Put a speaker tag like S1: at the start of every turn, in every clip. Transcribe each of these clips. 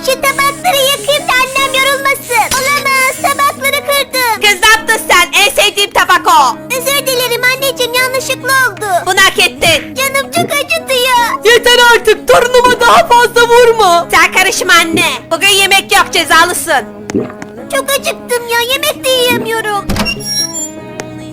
S1: Şu tabakları yakayım da annem yorulmasın. Olamaz tabakları kırdım.
S2: Kız ne yaptın sen? En sevdiğim tabak o.
S1: Özür dilerim anneciğim yanlışlıkla oldu.
S2: Bunu hak ettin.
S1: Canım çok acıtıyor.
S2: Yeter artık torunuma daha fazla vurma. Sen karışma anne. Bugün yemek yok cezalısın.
S1: Çok acıktım ya yemek de yiyemiyorum.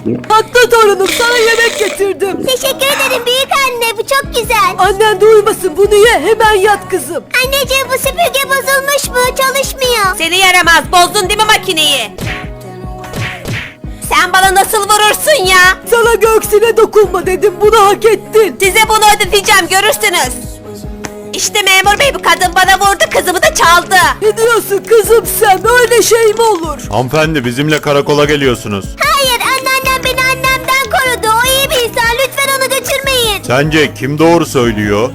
S2: Haklı torunum sana yemek getirdim.
S1: Teşekkür ederim büyük anne bu çok güzel.
S2: Annen duymasın bunu ye hemen yat kızım.
S1: Anneciğim bu süpürge bozulmuş mu? Çalışmıyor.
S2: Seni yaramaz bozdun değil mi makineyi? Sen bana nasıl vurursun ya?
S3: Sana göksüne dokunma dedim bunu hak ettin.
S2: Size bunu ödeteceğim görürsünüz. İşte memur bey bu kadın bana vurdu kızımı da çaldı.
S3: Ne diyorsun kızım sen öyle şey mi olur?
S4: Hanımefendi bizimle karakola geliyorsunuz.
S1: Hayır
S4: Sence kim doğru söylüyor?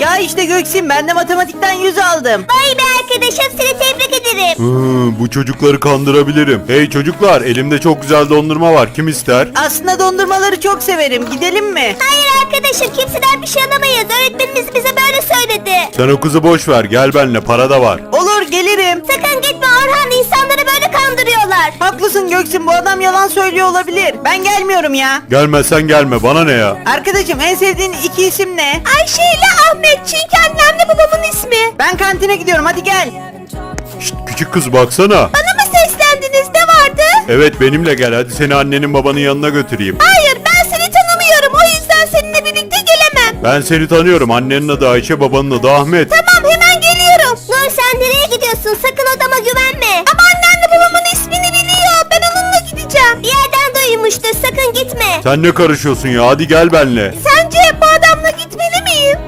S5: Ya işte Göksin ben de matematikten 100 aldım.
S1: Vay be arkadaşım seni tebrik ederim.
S4: Hı, bu çocukları kandırabilirim. Hey çocuklar elimde çok güzel dondurma var. Kim ister?
S5: Aslında dondurmaları çok severim. Gidelim mi?
S1: Hayır arkadaşım kimseden bir şey alamayız. Öğretmenimiz bize böyle söyledi.
S4: Sen o kızı boş ver. Gel benimle para da var.
S5: Olur gelirim.
S1: Sakın kandırıyorlar.
S5: Haklısın Göksin bu adam yalan söylüyor olabilir. Ben gelmiyorum ya.
S4: Gelmezsen gelme bana ne ya?
S5: Arkadaşım en sevdiğin iki isim ne?
S2: Ayşe ile Ahmet çünkü annemle babamın ismi.
S5: Ben kantine gidiyorum hadi gel.
S4: Şşt küçük kız baksana.
S2: Bana mı seslendiniz ne vardı?
S4: Evet benimle gel hadi seni annenin babanın yanına götüreyim.
S2: Hayır ben seni tanımıyorum o yüzden seninle birlikte gelemem.
S4: Ben seni tanıyorum. Annenin adı Ayşe, babanın adı Ahmet.
S2: Tamam hemen geliyorum.
S1: Nur sen nereye gidiyorsun? Sakın odama
S4: Sen ne karışıyorsun ya? Hadi gel benimle.
S2: Sence bu adamla gitmeli miyim?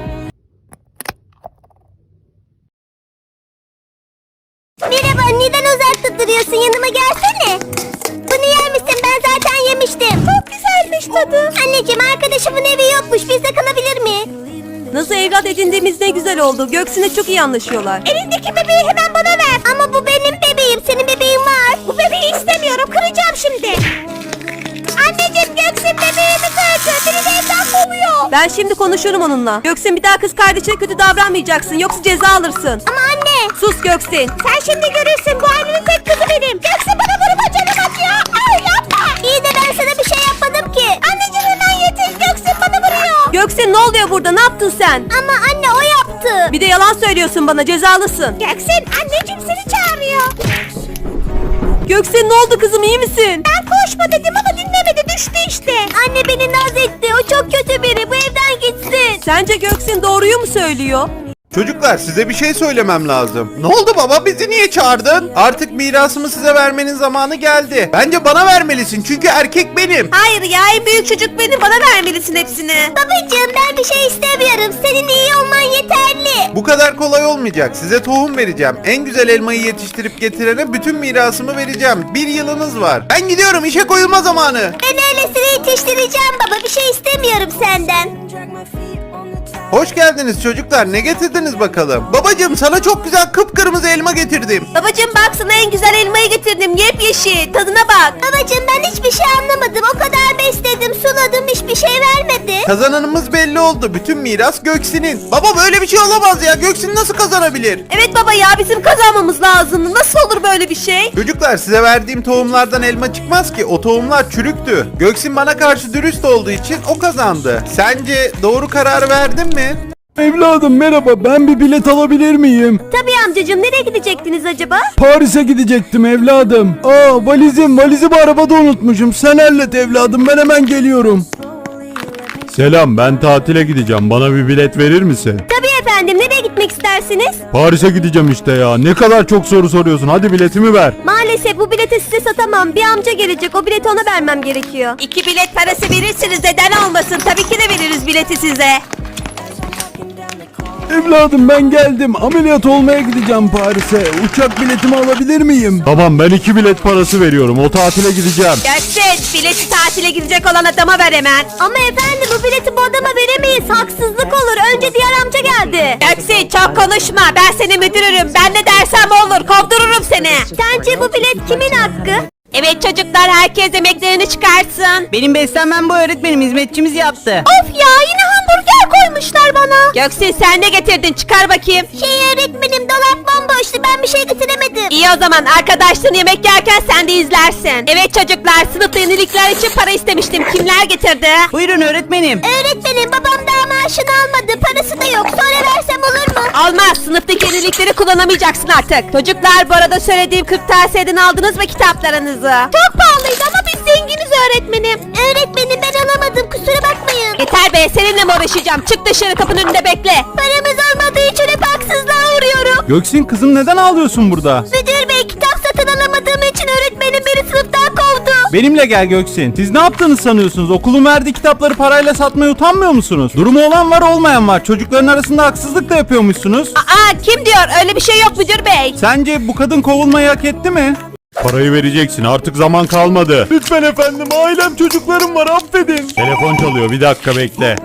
S1: Merhaba neden uzakta duruyorsun yanıma gelsene. Bunu yer misin ben zaten yemiştim. Çok güzelmiş tadı. Anneciğim arkadaşımın evi yokmuş bizde kalabilir mi?
S3: Nasıl evlat edindiğimiz ne güzel oldu. Göksin'e çok iyi anlaşıyorlar.
S1: Elindeki bebeği hemen Göksin bebeğimi kırdı. Beni de evden kovuyor.
S3: Ben şimdi konuşurum onunla. Göksin bir daha kız kardeşine kötü davranmayacaksın yoksa ceza alırsın.
S1: Ama anne.
S3: Sus Göksin.
S1: Sen şimdi görürsün bu ailenin tek kızı benim. Göksin bana vurma canım acıyor. Ay yapma. İyi de ben sana bir şey yapmadım ki. Anneciğim hemen yetin. Göksin bana vuruyor.
S3: Göksin ne oluyor burada ne yaptın sen?
S1: Ama anne o yaptı.
S3: Bir de yalan söylüyorsun bana cezalısın.
S1: Göksin anneciğim seni çağırıyor.
S3: Göksin ne oldu kızım iyi misin?
S1: Ben koşma dedim ama işte. Anne beni naz etti. O çok kötü biri. Bu evden gitsin.
S3: Sence Göksin doğruyu mu söylüyor?
S6: Çocuklar size bir şey söylemem lazım. Ne oldu baba bizi niye çağırdın? Artık mirasımı size vermenin zamanı geldi. Bence bana vermelisin çünkü erkek benim.
S2: Hayır ya en büyük çocuk benim bana vermelisin hepsini.
S1: Babacığım ben bir şey istemiyorum. Senin iyi olman yeterli.
S6: Bu kadar kolay olmayacak. Size tohum vereceğim. En güzel elmayı yetiştirip getirene bütün mirasımı vereceğim. Bir yılınız var. Ben gidiyorum işe koyulma zamanı.
S1: Ben öylesine yetiştireceğim baba. Bir şey istemiyorum senden.
S6: Hoş geldiniz çocuklar. Ne getirdiniz bakalım? Babacığım sana çok güzel kıpkırmızı elma getirdim.
S2: Babacım bak sana en güzel elmayı getirdim yepyeşil tadına bak.
S1: Babacığım ben hiçbir şey anlamadım. O kadar besledim, suladım, hiçbir şey vermedi.
S6: Kazananımız belli oldu. Bütün miras Göksin'in. Baba böyle bir şey olamaz ya. Göksin nasıl kazanabilir?
S2: Evet baba ya bizim kazanmamız lazımdı. Nasıl olur böyle bir şey?
S6: Çocuklar size verdiğim tohumlardan elma çıkmaz ki. O tohumlar çürüktü. Göksin bana karşı dürüst olduğu için o kazandı. Sence doğru kararı verdin mi?
S7: Evladım merhaba ben bir bilet alabilir miyim?
S1: Tabii amcacığım nereye gidecektiniz acaba?
S7: Paris'e gidecektim evladım. Aa valizim valizimi arabada unutmuşum. Sen hallet evladım ben hemen geliyorum.
S4: Selam ben tatile gideceğim. Bana bir bilet verir misin?
S1: Tabii efendim. Nereye gitmek istersiniz?
S4: Paris'e gideceğim işte ya. Ne kadar çok soru soruyorsun. Hadi biletimi ver.
S1: Maalesef bu bileti size satamam. Bir amca gelecek. O bileti ona vermem gerekiyor.
S2: İki bilet parası verirsiniz neden olmasın? Tabii ki de veririz bileti size.
S7: Evladım ben geldim. Ameliyat olmaya gideceğim Paris'e. Uçak biletimi alabilir miyim?
S4: Tamam ben iki bilet parası veriyorum. O tatile gideceğim.
S2: Gelsin bileti tatile gidecek olan adama ver hemen.
S1: Ama efendim bu bileti bu adama veremeyiz. Haksızlık olur. Önce diğer amca geldi.
S2: Gelsin çok konuşma ben senin müdürürüm. Ben ne dersem olur kovdururum seni.
S1: Sence bu bilet kimin hakkı?
S2: Evet çocuklar herkes yemeklerini çıkarsın.
S5: Benim beslenmem bu öğretmenim hizmetçimiz yaptı.
S1: Of ya yine hamburger koymuşlar bana.
S2: Göksin sen ne getirdin çıkar bakayım.
S1: Şey öğretmenim dolap bomboştu ben bir şey getiremedim.
S2: İyi o zaman arkadaşların yemek yerken sen de izlersin. Evet çocuklar sınıfta yenilikler için para istemiştim. Kimler getirdi?
S5: Buyurun öğretmenim.
S1: Öğretmenim babam daha maaşını almadı parası da yok sonra versem olur mu?
S2: Almaz sınıftaki yenilikleri kullanamayacaksın artık. Çocuklar bu arada söylediğim kırtasiyeden aldınız mı kitaplarınızı?
S1: Çok pahalıydı ama biz zenginiz öğretmenim. Öğretmenim ben alamadım kusura bakmayın.
S2: Yeter be seninle mi uğraşacağım? Çık dışarı kapının önünde bekle.
S1: Paramız olmadığı için hep haksızlığa uğruyorum.
S7: Göksin kızım neden ağlıyorsun burada?
S1: Müdür bey kitap satın alamadığım
S7: Benimle gel Göksin. Siz ne yaptığını sanıyorsunuz? Okulun verdiği kitapları parayla satmaya utanmıyor musunuz? Durumu olan var olmayan var. Çocukların arasında haksızlık da yapıyormuşsunuz.
S2: Aa kim diyor? Öyle bir şey yok müdür bey.
S7: Sence bu kadın kovulmayı hak etti mi?
S4: Parayı vereceksin artık zaman kalmadı.
S7: Lütfen efendim ailem çocuklarım var affedin.
S4: Telefon çalıyor bir dakika bekle.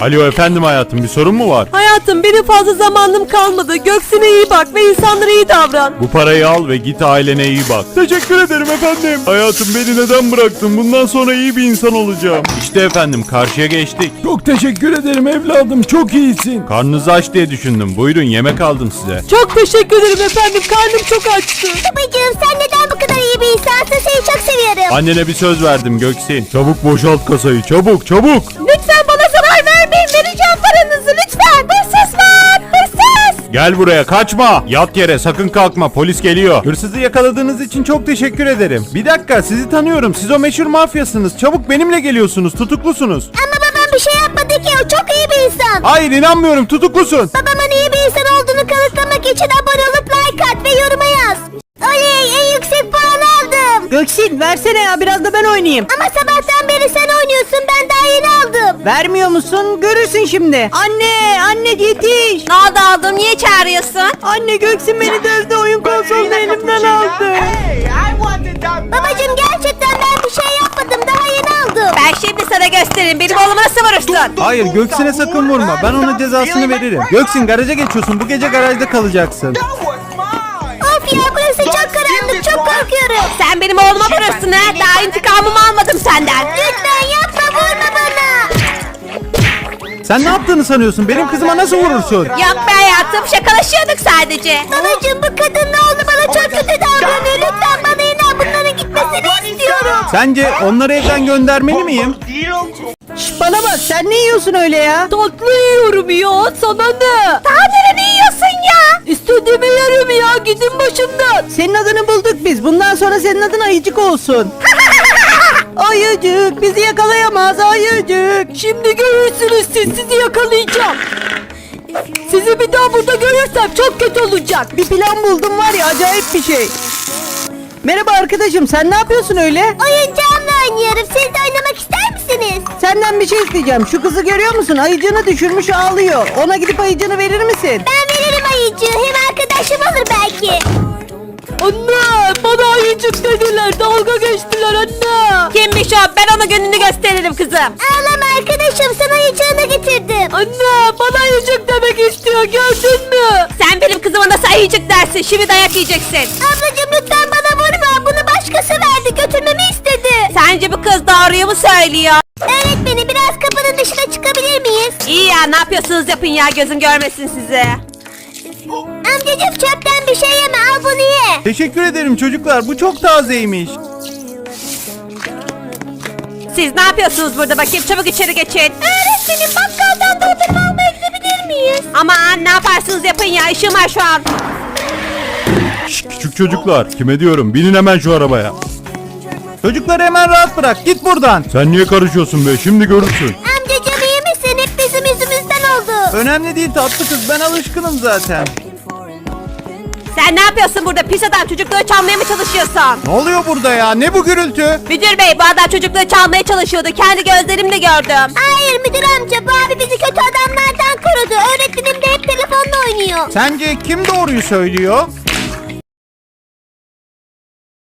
S4: Alo efendim hayatım bir sorun mu var?
S3: Hayatım benim fazla zamanım kalmadı. Göksin'e iyi bak ve insanlara iyi davran.
S4: Bu parayı al ve git ailene iyi bak.
S7: Teşekkür ederim efendim. Hayatım beni neden bıraktın? Bundan sonra iyi bir insan olacağım.
S4: İşte efendim karşıya geçtik.
S7: Çok teşekkür ederim evladım. Çok iyisin.
S4: Karnınızı aç diye düşündüm. Buyurun yemek aldım size.
S3: Çok teşekkür ederim efendim. Karnım çok açtı.
S1: Babacığım sen neden bu kadar iyi bir insansın seni çok seviyorum.
S4: Annene bir söz verdim Göksin. Çabuk boşalt kasayı çabuk çabuk.
S1: Lütfen
S4: Gel buraya kaçma. Yat yere sakın kalkma polis geliyor.
S7: Hırsızı yakaladığınız için çok teşekkür ederim. Bir dakika sizi tanıyorum. Siz o meşhur mafyasınız. Çabuk benimle geliyorsunuz. Tutuklusunuz.
S1: Ama babam bir şey yapmadı ki o çok iyi bir insan.
S7: Hayır inanmıyorum. Tutuklusun.
S1: Babamın iyi bir insan olduğunu kanıtlamak için abone olup like at ve yoruma yaz. Oley en yüksek puan aldım.
S5: Göksin versene ya biraz da ben oynayayım.
S1: Ama sabahtan beri sen oynuyorsun ben daha yeni aldım.
S5: Vermiyor musun? Görürsün şimdi. Anne, anne yetiş.
S2: Ne oldu oğlum niye çağırıyorsun?
S5: Anne Göksin beni dövdü oyun konsolunu elimden aldı.
S1: Babacım gerçekten ben bir şey yapmadım daha yeni aldım.
S2: Ben şimdi sana gösteririm. Benim oğluma nasıl vurursun?
S7: Hayır Göksin'e sakın vurma. Ben ona cezasını veririm. Göksin garaja geçiyorsun. Bu gece garajda kalacaksın.
S1: Of ya burası çok karanlık çok korkuyorum.
S2: Sen benim oğluma vurursun ha. Daha intikamımı almadım senden.
S1: Lütfen yapma.
S7: Sen ne yaptığını sanıyorsun? Benim kızıma nasıl vurursun?
S2: Yok be hayatım şakalaşıyorduk sadece.
S1: Babacım bu kadın ne oldu bana çok kötü davranıyor. Lütfen bana inan bunların gitmesini istiyorum.
S7: Sence onları evden göndermeli miyim?
S5: Şş, bana bak sen ne yiyorsun öyle ya?
S3: Tatlı yiyorum ya. Sana ne?
S1: Daha ne yiyorsun ya?
S3: İstediğimi yerim ya. Gidin başımdan.
S5: Senin adını bulduk biz. Bundan sonra senin adın Ayıcık olsun. Ayıcık bizi yakalayamaz Ayıcık.
S3: Şimdi görürsünüz siz. Sizi yakalayacağım. Sizi bir daha burada görürsem çok kötü olacak.
S5: Bir plan buldum var ya acayip bir şey. Merhaba arkadaşım sen ne yapıyorsun öyle?
S1: Oyuncağımla oynuyorum. Siz de oynamak ister misiniz?
S5: Senden bir şey isteyeceğim. Şu kızı görüyor musun? Ayıcığını düşürmüş ağlıyor. Ona gidip ayıcığını verir misin?
S1: Ben veririm ayıcığı. Hem arkadaşım olur belki.
S3: Anne bana ayıcık dediler. Dalga geçtiler anne.
S2: Kimmiş o? Ben ona gününü gösteririm kızım.
S1: Ağlama arkadaşım sana ayıcığını getirdim.
S3: Anne bana ayıcık demek istiyor. Gördün mü?
S2: Sen benim kızıma nasıl ayıcık dersin? Şimdi dayak yiyeceksin.
S1: Ablacım lütfen bana vurma. Bunu başkası verdi. Götürmemi istedi.
S2: Sence bu kız doğruyu mu söylüyor?
S1: Öğretmeni biraz kapının dışına çıkabilir miyiz?
S2: İyi ya ne yapıyorsunuz yapın ya gözüm görmesin sizi.
S1: Amcacım çöpten bir şey yeme. Al bunu ye.
S7: Teşekkür ederim çocuklar. Bu çok tazeymiş.
S2: Siz ne yapıyorsunuz burada bakayım çabuk içeri geçin.
S1: Öğretmenim bakkaldan dondurma almaya gidebilir miyiz?
S2: Aman ne yaparsınız yapın ya işim var şu an.
S4: Şş, küçük çocuklar kime diyorum binin hemen şu arabaya.
S7: Çocukları hemen rahat bırak. Git buradan.
S4: Sen niye karışıyorsun be şimdi görürsün.
S1: Amcacım iyi misin? Hep bizim yüzümüzden oldu.
S7: Önemli değil tatlı kız. Ben alışkınım zaten.
S2: Sen ne yapıyorsun burada pis adam çocukları çalmaya mı çalışıyorsun?
S7: Ne oluyor burada ya? Ne bu gürültü?
S2: Müdür bey bu adam çocukları çalmaya çalışıyordu kendi gözlerimle gördüm.
S1: Hayır müdür amca bu abi bizi kötü adamlardan korudu. Öğretmenim de hep telefonla oynuyor.
S7: Sence kim doğruyu söylüyor?